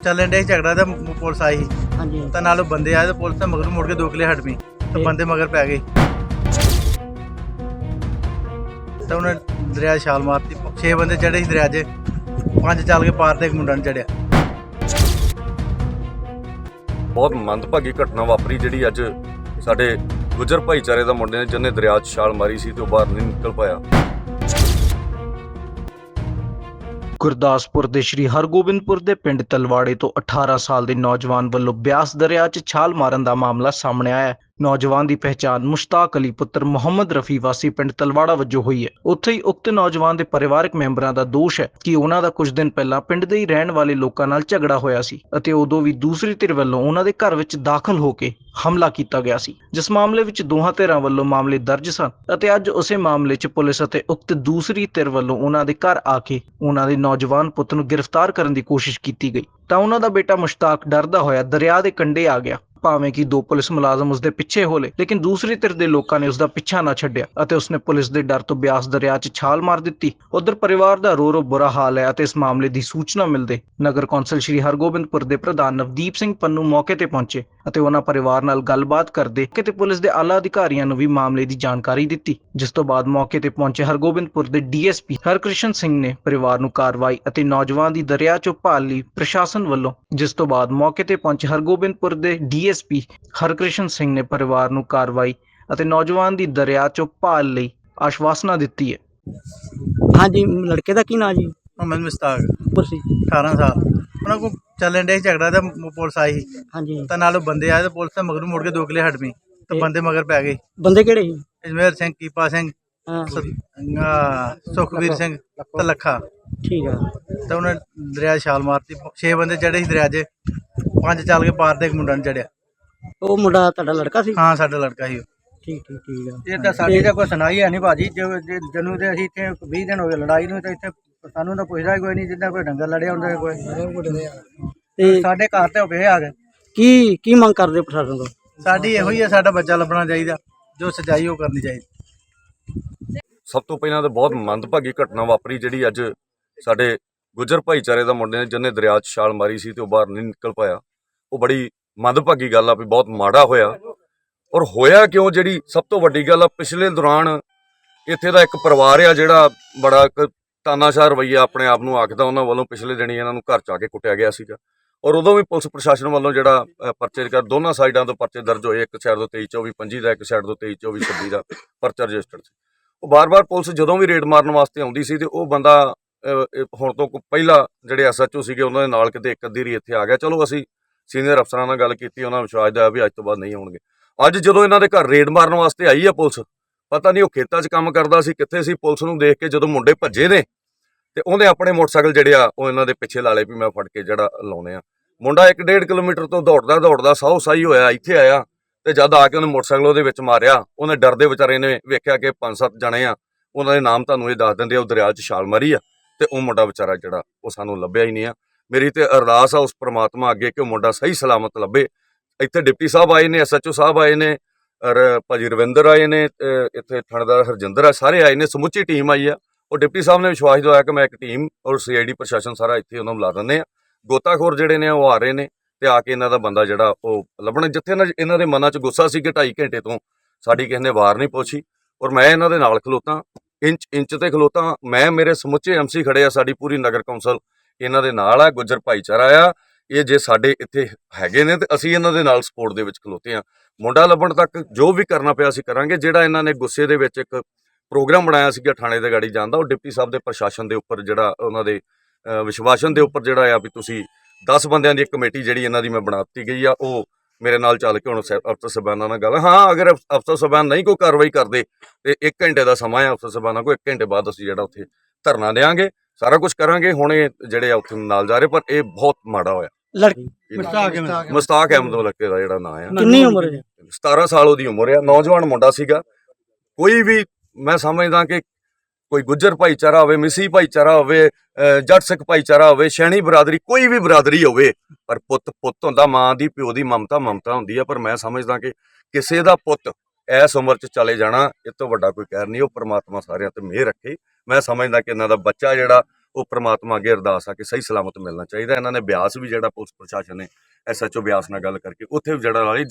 ਚੱਲਣ ਡੇ ਝਗੜਾ ਤੇ ਪੁਲਿਸ ਆਈ ਹਾਂਜੀ। ਤਾਂ ਨਾਲ ਉਹ ਬੰਦੇ ਆਏ ਤੇ ਪੁਲਿਸ ਤਾਂ ਮਗਰ ਮੁੜ ਕੇ ਦੋ ਕਿਲੇ ਹਟ ਪਈ ਤੇ ਬੰਦੇ ਮਗਰ ਪੈ ਗਏ। ਤਾਂ ਉਹਨੇ ਦਰਿਆ 'ਚ ਛਾਲ ਮਾਰਤੀ। ਛੇ ਬੰਦੇ ਚੜੇ ਸੀ ਦਰਿਆ 'ਚ। ਪੰਜ ਚੱਲ ਕੇ ਪਾਰ ਤੇ ਇੱਕ ਮੁੰਡਾ ਨੂੰ ਚੜਿਆ ਬਹੁਤ ਮੰਦਭਾਗੀ ਘਟਨਾ ਵਾਪਰੀ ਜਿਹੜੀ ਅੱਜ ਸਾਡੇ ਗੁੱਜਰ ਭਾਈਚਾਰੇ ਦਾ ਮੁੰਡੇ ਨੇ ਜਿਹਨੇ ਦਰਿਆ 'ਚ ਛਾਲ ਮਾਰੀ ਸੀ ਤੇ ਉਹ ਬਾਹਰ ਨਹੀਂ ਨਿਕਲ ਪਾਇਆ। ਗੁਰਦਾਸਪੁਰ ਦੇ ਸ਼੍ਰੀ ਹਰਗੋਬਿੰਦਪੁਰ ਦੇ ਪਿੰਡ ਤਲਵਾੜੇ ਤੋਂ 18 ਸਾਲ ਦੇ ਨੌਜਵਾਨ ਵੱਲੋਂ ਬਿਆਸ ਦਰਿਆ 'ਚ ਛਾਲ ਮਾਰਨ ਦਾ ਮਾਮਲਾ ਸਾਹਮਣੇ ਆਇਆ ਹੈ। ਨੌਜਵਾਨ ਦੀ ਪਹਿਚਾਣ ਮੁਸ਼ਤਾਕ ਅਲੀ ਪੁੱਤਰ ਮੁਹੰਮਦ ਰਫੀ ਵਾਸੀ ਪਿੰਡ ਤਲਵਾੜਾ ਵਜੋਂ ਹੋਈ ਹੈ। ਉੱਥੇ ਹੀ ਉਕਤ ਨੌਜਵਾਨ ਦੇ ਪਰਿਵਾਰਕ ਮੈਂਬਰਾਂ ਦਾ ਦੋਸ਼ ਹੈ ਕਿ ਉਹਨਾਂ ਦਾ ਕੁਝ ਦਿਨ ਪਹਿਲਾਂ ਪਿੰਡ ਦੇ ਹੀ ਰਹਿਣ ਵਾਲੇ ਲੋਕਾਂ ਨਾਲ ਝਗੜਾ ਹੋਇਆ ਸੀ ਅਤੇ ਉਦੋਂ ਵੀ ਦੂਸਰੀ ਧਿਰ ਵੱਲੋਂ ਉਹਨਾਂ ਦੇ ਘਰ ਵਿੱਚ ਦਾਖਲ ਹੋ ਕੇ ਹਮਲਾ ਕੀਤਾ ਗਿਆ ਸੀ। ਜਿਸ ਮਾਮਲੇ ਵਿੱਚ ਦੋਹਾਂ ਧਿਰਾਂ ਵੱਲੋਂ ਮਾਮਲੇ ਦਰਜ ਸਨ ਅਤੇ ਅੱਜ ਉਸੇ ਮਾਮਲੇ 'ਚ ਪੁਲਿਸ ਅਤੇ ਉਕਤ ਦੂਸਰੀ ਧਿਰ ਵੱਲੋਂ ਉਹਨਾਂ ਦੇ ਘਰ ਆ ਕੇ ਉਹਨਾਂ ਦੇ ਨੌਜਵਾਨ ਪੁੱਤ ਨੂੰ ਗ੍ਰਿਫਤਾਰ ਕਰਨ ਦੀ ਕੋਸ਼ਿਸ਼ ਕੀਤੀ ਗਈ। ਤਾਂ ਉਹਨਾਂ ਦਾ ਬੇਟਾ ਮੁਸ਼ਤਾਕ ਡਰਦਾ ਹੋਇਆ ਦਰਿਆ ਦੇ ਕੰਢੇ ਆ ਗਿਆ। ਭਾਵੇਂ ਕਿ ਦੋ ਪੁਲਿਸ ਮੁਲਾਜ਼ਮ ਉਸਦੇ ਪਿੱਛੇ ਹੋਲੇ ਲੇਕਿਨ ਦੂਸਰੀ ਧਿਰ ਦੇ ਲੋਕਾਂ ਨੇ ਉਸਦਾ ਪਿੱਛਾ ਨਾ ਛੱਡਿਆ ਅਤੇ ਉਸਨੇ ਪੁਲਿਸ ਦੇ ਡਰ ਤੋਂ ਬਿਆਸ ਦਰਿਆ 'ਚ ਛਾਲ ਮਾਰ ਦਿੱਤੀ। ਉਧਰ ਪਰਿਵਾਰ ਦਾ ਰੋ ਰੋ ਬੁਰਾ ਹਾਲ ਹੈ ਅਤੇ ਇਸ ਮਾਮਲੇ ਦੀ ਸੂਚਨਾ ਮਿਲਦੇ ਨਗਰ ਕੌਂਸਲ ਸ਼੍ਰੀ ਹਰਗੋਬਿੰਦਪੁਰ ਦੇ ਪ੍ਰਧਾਨ ਨਵਦੀਪ ਸਿੰਘ ਪੰਨੂ ਮੌਕੇ ਤੇ ਪਹੁੰਚੇ। ਅਤੇ ਉਹਨਾਂ ਪਰਿਵਾਰ ਨਾਲ ਗੱਲਬਾਤ ਕਰਦੇ ਕਿਤੇ ਪੁਲਿਸ ਦੇ ਆਲਾ ਅਧਿਕਾਰੀਆਂ ਨੂੰ ਵੀ ਮਾਮਲੇ ਦੀ ਜਾਣਕਾਰੀ ਦਿੱਤੀ ਜਿਸ ਤੋਂ ਬਾਅਦ ਮੌਕੇ ਤੇ ਪਹੁੰਚੇ ਹਰਗੋਬਿੰਦਪੁਰ ਦੇ ਡੀਐਸਪੀ ਹਰਕ੍ਰਿਸ਼ਨ ਸਿੰਘ ਨੇ ਪਰਿਵਾਰ ਨੂੰ ਕਾਰਵਾਈ ਅਤੇ ਨੌਜਵਾਨ ਦੀ ਦਰਿਆ 'ਚੋਂ ਭਾਲ ਲਈ ਪ੍ਰਸ਼ਾਸਨ ਵੱਲੋਂ ਜਿਸ ਤੋਂ ਬਾਅਦ ਮੌਕੇ ਤੇ ਪਹੁੰਚੇ ਹਰਗੋਬਿੰਦਪੁਰ ਦੇ ਡੀਐਸਪੀ ਹਰਕ੍ਰਿਸ਼ਨ ਸਿੰਘ ਨੇ ਪਰਿਵਾਰ ਨੂੰ ਕਾਰਵਾਈ ਅਤੇ ਨੌਜਵਾਨ ਦੀ ਦਰਿਆ 'ਚੋਂ ਭਾਲ ਲਈ ਆਸ਼ਵਾਸਨਾ ਦਿੱਤੀ ਹੈ। ਹਾਂਜੀ ਲੜਕੇ ਦਾ ਕੀ ਨਾਂ ਜੀ? ਮੁਹੰਮਦ ਮੁਸਤਾਕ। ਉੱਪਰ ਸੀ 18 ਸਾਲ। ਉਹਨਾਂ ਕੋ ਚੱਲਣ ਡੇ ਝਗੜਾ ਤੇ ਮ- ਪੁਲਿਸ ਆਈ ਹਾਂਜੀ। ਤਾਂ ਨਾਲ ਉਹ ਬੰਦੇ ਆਏ ਤੇ ਪੁਲਿਸ ਤਾਂ ਮਗਰ ਮੁੜ ਕੇ ਦੋ ਕਿਲੇ ਹਟ ਪਈ ਤੇ ਬੰਦੇ ਮਗਰ ਪੈ ਗਏ। ਬੰਦੇ ਕਿਹੜੇ ਸੀ? ਅਜਮੇਰ ਸਿੰਘ ਕੀਪਾ ਸਿੰਘ ਹਾਂ। ਸ- ਆਹ, ਸੁਖਵੀਰ ਸਿੰਘ ਤੇ ਲੱਖਾ। ਠੀਕ ਆ। ਤਾਂ ਉਹਨੇ ਦਰਿਆ 'ਚ ਛਾਲ ਮਾਰਤੀ। ਛੇ ਬੰਦੇ ਚੜੇ ਸੀ ਦਰਿਆ 'ਚ। ਪੰਜ ਚੱਲ ਕੇ ਪਾਰ ਤੇ ਇੱਕ ਮੁੰਡਾ ਨੂੰ ਚੜਿਆ ਉਹ ਮੁੰਡਾ ਤੁਹਾਡਾ ਲੜਕਾ ਸੀ? ਹਾਂ ਸਾਡਾ ਲੜਕਾ ਸੀ ਉਹ। ਠੀਕ ਠੀਕ ਠੀਕ ਆ। ਇਹ ਤਾਂ ਸਾਡੀ ਤਾਂ ਕੋਈ ਸੁਣਾਈ ਹੈ ਨਹੀਂ ਭਾਜੀ। ਜਨੂੰ ਤੇ ਅਸੀਂ ਇੱਥੇ 20 ਦਿਨ ਹੋ ਗਏ ਲੜਾਈ ਨੂੰ ਤੇ ਇੱਥੇ ਸਾਨੂੰ ਤਾਂ ਪੁੱਛਦਾ ਹੀ ਕੋਈ ਨਹੀਂ ਜਿੱਦਾਂ ਕੋਈ ਡੰਗਰ ਲੜਿਆ ਹੁੰਦਾ ਕੋਈ। ਤੇ ਸਾਡੇ ਘਰ ਤੇ ਹੋਵੇ ਆ ਗਏ। ਕੀ ਕੀ ਮੰਗ ਕਰਦੇ ਪ੍ਰਸ਼ਾਸਨ ਤੋਂ? ਸਾਡੀ ਇਹੋ ਹੀ ਹੈ ਸਾਡਾ ਬੱਚਾ ਲੱਭਣਾ ਚਾਹੀਦਾ ਜੋ ਸਚਾਈ ਉਹ ਕਰਨੀ ਚਾਹੀਦੀ। ਸਭ ਤੋਂ ਪਹਿਲਾਂ ਤਾਂ ਬਹੁਤ ਮੰਦਭਾਗੀ ਘਟਨਾ ਵਾਪਰੀ ਜਿਹੜੀ ਅੱਜ ਸਾਡੇ ਗੁੱਜਰ ਭਾਈਚਾਰੇ ਦਾ ਮੁੰਡੇ ਨੇ ਜਿਹਨੇ ਦਰਿਆ 'ਚ ਛਾਲ ਮਾਰੀ ਸੀ ਤੇ ਉਹ ਬਾਹਰ ਨਹੀਂ ਨਿਕਲ ਪਾਇਆ। ਉਹ ਬੜੀ ਮੰਦਭਾਗੀ ਗੱਲ ਆ ਵੀ ਬਹੁਤ ਮਾੜਾ ਹੋਇਆ। ਔਰ ਹੋਇਆ ਕਿਉਂ? ਜਿਹੜੀ ਸਭ ਤੋਂ ਵੱਡੀ ਗੱਲ ਆ ਪਿਛਲੇ ਦੌਰਾਨ ਇੱਥੇ ਦਾ ਇੱਕ ਪਰਿਵਾਰ ਆ ਜਿਹੜਾ ਬੜਾ ਇੱਕ ਤਾਨਾਸ਼ਾਹ ਰਵਈਆ ਆਪਣੇ ਆਪ ਨੂੰ ਆਖਦਾ, ਉਹਨਾਂ ਵੱਲੋਂ ਪਿਛਲੇ ਦਿਨੀ ਇਹਨਾਂ ਨੂੰ ਘਰ ਚ ਆ ਕੇ ਕੁੱਟਿਆ ਗਿਆ ਸੀਗਾ। ਔਰ ਉਦੋਂ ਵੀ ਪੁਲਿਸ ਪ੍ਰਸ਼ਾਸਨ ਵੱਲੋਂ ਜਿਹੜਾ ਪਰਚੇ ਕਰ, ਦੋਨਾਂ ਸਾਈਡਾਂ ਤੋਂ ਪਰਚੇ ਦਰਜ ਹੋਏ, ਇੱਕ ਸਾਈਡ ਤੋਂ 23 24 25 ਦਾ, ਇੱਕ ਸਾਈਡ ਤੋਂ 23 24 26 ਦਾ ਪਰਚਾ ਰਜਿਸਟਰਡ ਸੀ। ਉਹ ਬਾਰ-ਬਾਰ ਪੁਲਿਸ ਜਦੋਂ ਵੀ ਰੇਡ ਮਾਰਨ ਵਾਸਤੇ ਆਉਂਦੀ ਸੀ ਤੇ ਉਹ ਬੰਦਾ ਹੁਣ ਤੋਂ ਕੋ- ਪਹਿਲਾਂ ਜਿਹੜੇ ਐਸਐਚਓ ਸੀਗੇ, ਉਹਨਾਂ ਦੇ ਨਾਲ ਕਿਤੇ ਇੱਕ ਅੱਧੀ ਰੀ ਇੱਥੇ ਆ ਗਿਆ। ਚਲੋ ਅਸੀਂ ਸੀਨੀਅਰ ਅਫਸਰਾਂ ਨਾਲ ਗੱਲ ਕੀਤੀ, ਉਹਨਾਂ ਨੂੰ ਵਿਸ਼ਵਾਸ ਦਿਵਾਇਆ ਵੀ ਅੱਜ ਤੋਂ ਬਾਅਦ ਨਹੀਂ ਆਉਣਗੇ। ਅੱਜ ਜਦੋਂ ਇਹਨਾਂ ਦੇ ਘਰ ਰੇਡ ਮਾਰਨ ਵਾਸਤੇ ਆਈ ਆ ਪੁਲਿਸ, ਪਤਾ ਨਹੀਂ ਉਹ ਖੇਤਾਂ 'ਚ ਕੰਮ ਕਰਦਾ ਸੀ, ਕਿੱਥੇ ਸੀ, ਪੁਲਿਸ ਨੂੰ ਦੇਖ ਕੇ ਜਦੋਂ ਮੁੰਡੇ ਭੱਜੇ ਨੇ ਤੇ ਉਹਦੇ ਆਪਣੇ ਮੋਟਰਸਾਈਕਲ ਜਿਹੜੇ ਆ, ਉਹ ਇਹਨਾਂ ਦੇ ਪਿੱਛੇ ਲਾ ਲਏ ਵੀ ਮੈਂ ਫੜ ਕੇ ਜਿਹੜਾ ਲਾਉਣੇ ਆ। ਮੁੰਡਾ 1.5 ਕਿਲੋਮੀਟਰ ਤੋਂ ਦੌੜਦਾ ਦੌੜਦਾ ਸਾਹੋ ਸਾਈ ਹੋਇਆ, ਇੱਥੇ ਆਇਆ ਤੇ ਜਦ ਆ ਕੇ ਉਹਨੇ ਮੋਟਰਸਾਈਕਲ ਉਹਦੇ ਵਿੱਚ ਮਾਰਿਆ, ਉਹਨੇ ਡਰਦੇ ਵਿਚਾਰੇ ਨੇ ਵੇਖਿਆ ਕਿ ਪੰਜ ਸੱਤ ਜਣੇ ਆ, ਉਹਨਾਂ ਦੇ ਨਾਮ ਤੁਹਾਨੂੰ ਇਹ ਦੱਸ ਦਿੰਦੇ ਆ, ਉਹ ਦਰਿਆ 'ਚ ਛਾਲ ਮਾਰੀ ਆ ਤੇ ਉਹ ਮੁੰਡਾ ਵਿਚਾਰਾ ਜਿਹੜਾ, ਉਹ ਸਾਨੂੰ ਲੱਭਿਆ ਹੀ ਨਹੀਂ ਆ। ਮੇਰੀ ਤੇ ਅਰਦਾਸ ਆ ਉਸ ਪ੍ਰਮਾਤਮਾ ਅੱਗੇ ਕਿ ਉਹ ਮੁੰਡਾ ਸਹੀ ਸਲਾਮਤ ਲੱਭੇ। ਇੱਥੇ ਡਿਪਟੀ ਸਾਹਿਬ ਆਏ ਨੇ ਐਸਐਚਓ ਸਾਹਿਬ ਆਏ ਨੇ ਔਰ ਭਾਜੀ ਰਵਿੰਦਰ ਆਏ ਨੇ ਇੱਥੇ ਥਾਣੇਦਾਰ ਹਰਜਿੰਦਰ ਆ, ਸਾਰੇ ਆਏ ਨੇ, ਸਮੁੱਚੀ ਟੀਮ ਆਈ ਆ। ਉਹ ਡਿਪਟੀ ਸਾਹਿਬ ਨੇ ਵਿਸ਼ਵਾਸ ਦਿਵਾਇਆ ਕਿ ਮੈਂ ਇੱਕ ਟੀਮ ਔਰ ਸੀਆਈਡੀ ਪ੍ਰਸ਼ਾਸਨ ਸਾਰਾ ਇੱਥੇ ਉਹਨਾਂ ਨੂੰ ਲਾ ਦਿੰਦੇ ਆ ਗੋਤਾਖੋਰ ਜਿਹੜੇ ਨੇ ਉਹ ਆ ਰਹੇ ਨੇ ਤੇ ਆ ਕੇ ਇਹਨਾਂ ਦਾ ਬੰਦਾ ਜਿਹੜਾ ਉਹ ਲੱਭਣਾ। ਜਿੱਥੇ ਇਹਨਾਂ ਇਹਨਾਂ ਦੇ ਮਨਾਂ 'ਚ ਗੁੱਸਾ ਸੀ ਕਿ 2.5 ਘੰਟੇ ਤੋਂ ਸਾਡੀ ਕਿਸੇ ਨੇ ਵਾਰ ਨਹੀਂ ਪੁੱਛੀ ਔਰ ਮੈਂ ਇਹਨਾਂ ਦੇ ਨਾਲ ਖਲੋਤਾ, ਇੰਚ ਇੰਚ ਤੇ ਖਲੋਤਾ। ਮੈਂ ਮੇਰੇ ਸਮੁੱਚੇ ਐਮਸੀ ਖੜੇ ਆ, ਸਾਡੀ ਪੂਰੀ ਨਗਰ ਕੌਂਸਲ ਇਹਨਾਂ ਦੇ ਨਾਲ ਆ, ਗੁੱਜਰ ਭਾਈਚਾਰਾ ਆ। ਇਹ ਜੇ ਸਾਡੇ ਇੱਥੇ ਹੈਗੇ ਨੇ ਤੇ ਅਸੀਂ ਇਹਨਾਂ ਦੇ ਨਾਲ ਸਪੋਰਟ ਦੇ ਵਿੱਚ ਖਲੋਤੇ ਆ ਮੁੰਡਾ ਲੱਭਣ ਤੱਕ ਜੋ ਵੀ ਕਰਨਾ ਪਿਆ ਅਸੀਂ ਕਰਾਂਗੇ। ਜਿਹੜਾ ਇਹਨਾਂ ਨੇ ਗੁੱਸੇ ਦੇ ਵਿੱਚ ਇੱਕ ਪ੍ਰੋਗਰਾਮ ਬਣਾਇਆ ਸੀਗਾ ਥਾਣੇ ਦੇ ਗਾੜੀ ਜਾਣ ਦਾ ਉਹ ਡਿਪਟੀ ਸਾਹਿਬ ਦੇ ਪ੍ਰਸ਼ਾਸਨ ਦੇ ਉੱਪਰ ਜਿਹੜਾ ਉਹਨਾਂ ਦੇ ਵਿਸ਼ਵਾਸਨ ਦੇ ਉੱਪਰ ਜਿਹੜਾ ਆ ਵੀ ਤੁਸੀਂ 10 ਬੰਦਿਆਂ ਦੀ ਇੱਕ ਕਮੇਟੀ ਜਿਹੜੀ ਇਹਨਾਂ ਦੀ ਮੈਂ ਬਣਾ ਦਿੱਤੀ ਗਈ ਆ ਉਹ ਮੇਰੇ ਨਾਲ ਚੱਲ ਕੇ ਹੁਣ ਅਫਸਰ ਸਬਾਨਾ ਨਾਲ ਗੱਲ ਹਾਂ ਅਗਰ ਅਫ- ਅਫਸਰ ਸਬਾਨ ਨਹੀਂ ਕੋਈ ਕਾਰਵਾਈ ਕਰਦੇ ਤੇ 1 ਘੰਟੇ ਦਾ ਸਮਾਂ ਹੈ ਅਫਸਰ ਸਬਾਨਾ ਕੋ 1 ਘੰਟੇ ਬਾਅਦ ਅਸੀਂ ਜਿਹੜਾ ਉੱਥੇ ਧਰਨਾ ਦੇਾਂਗੇ ਸਾਰਾ ਕੁਝ ਕਰਾਂਗੇ ਹੁਣ ਇਹ ਜਿਹੜੇ ਆ ਉੱਥੇ ਨਾਲ ਜਾ ਰਹੇ ਪਰ ਇਹ ਬਹੁਤ ਮਾੜਾ ਹੋਇਆ। ਲੜਕੀ ਮੁਸਤਾਕ ਅਹਿਮਦ ਲੱਕੇ ਦਾ ਜਿਹੜਾ ਨਾਂ ਆ। ਕਿੰਨੀ ਉਮਰ ਹੈ? 17 ਸਾਲ ਉਹਦੀ ਉਮਰ ਆ ਨੌਜਵਾਨ ਮੁੰਡਾ ਸੀਗਾ। ਕੋਈ ਵੀ ਮੈਂ ਸਮਝਦਾ ਕਿ ਕੋਈ ਗੁੱਜਰ ਭਾਈਚਾਰਾ ਹੋਵੇ, ਮਿਸੀ ਭਾਈਚਾਰਾ ਹੋਵੇ ਅਹ ਜੱਟ ਸਿੱਖ ਭਾਈਚਾਰਾ ਹੋਵੇ, ਸ਼ੈਣੀ ਬਰਾਦਰੀ, ਕੋਈ ਵੀ ਬਰਾਦਰੀ ਹੋਵੇ, ਪਰ ਪੁੱਤ ਪੁੱਤ ਹੁੰਦਾ, ਮਾਂ ਦੀ, ਪਿਓ ਦੀ ਮਮਤਾ ਮਮਤਾ ਹੁੰਦੀ ਆ, ਪਰ ਮੈਂ ਸਮਝਦਾ ਕਿ ਕਿਸੇ ਦਾ ਪੁੱਤ ਇਸ ਉਮਰ 'ਚ ਚਲੇ ਜਾਣਾ, ਇਹ ਤੋਂ ਵੱਡਾ ਕੋਈ ਕਹਿਰ ਨਹੀਂ, ਉਹ ਪ੍ਰਮਾਤਮਾ ਸਾਰਿਆਂ ਤੇ ਮਿਹਰ ਰੱਖੇ। ਮੈਂ ਸਮਝਦਾ ਕਿ ਇਹਨਾਂ ਦਾ ਬੱਚਾ ਜਿਹੜਾ, ਉਹ ਪ੍ਰਮਾਤਮਾ ਅੱਗੇ ਅਰਦਾਸ ਆ ਕਿ ਸਹੀ ਸਲਾਮਤ ਮਿਲਣਾ ਚਾਹੀਦਾ। ਇਹਨਾਂ ਨੇ ਬਿਆਸ ਵੀ ਜਿਹੜਾ ਪੁਲਿਸ ਪ੍ਰਸ਼ਾਸਨ ਨੇ ਐਸਐਚਓ ਬਿਆਸ ਨਾਲ ਗੱਲ ਕਰਕੇ, ਉੱਥੇ ਵੀ ਜਿਹੜਾ ਵਾਲੀ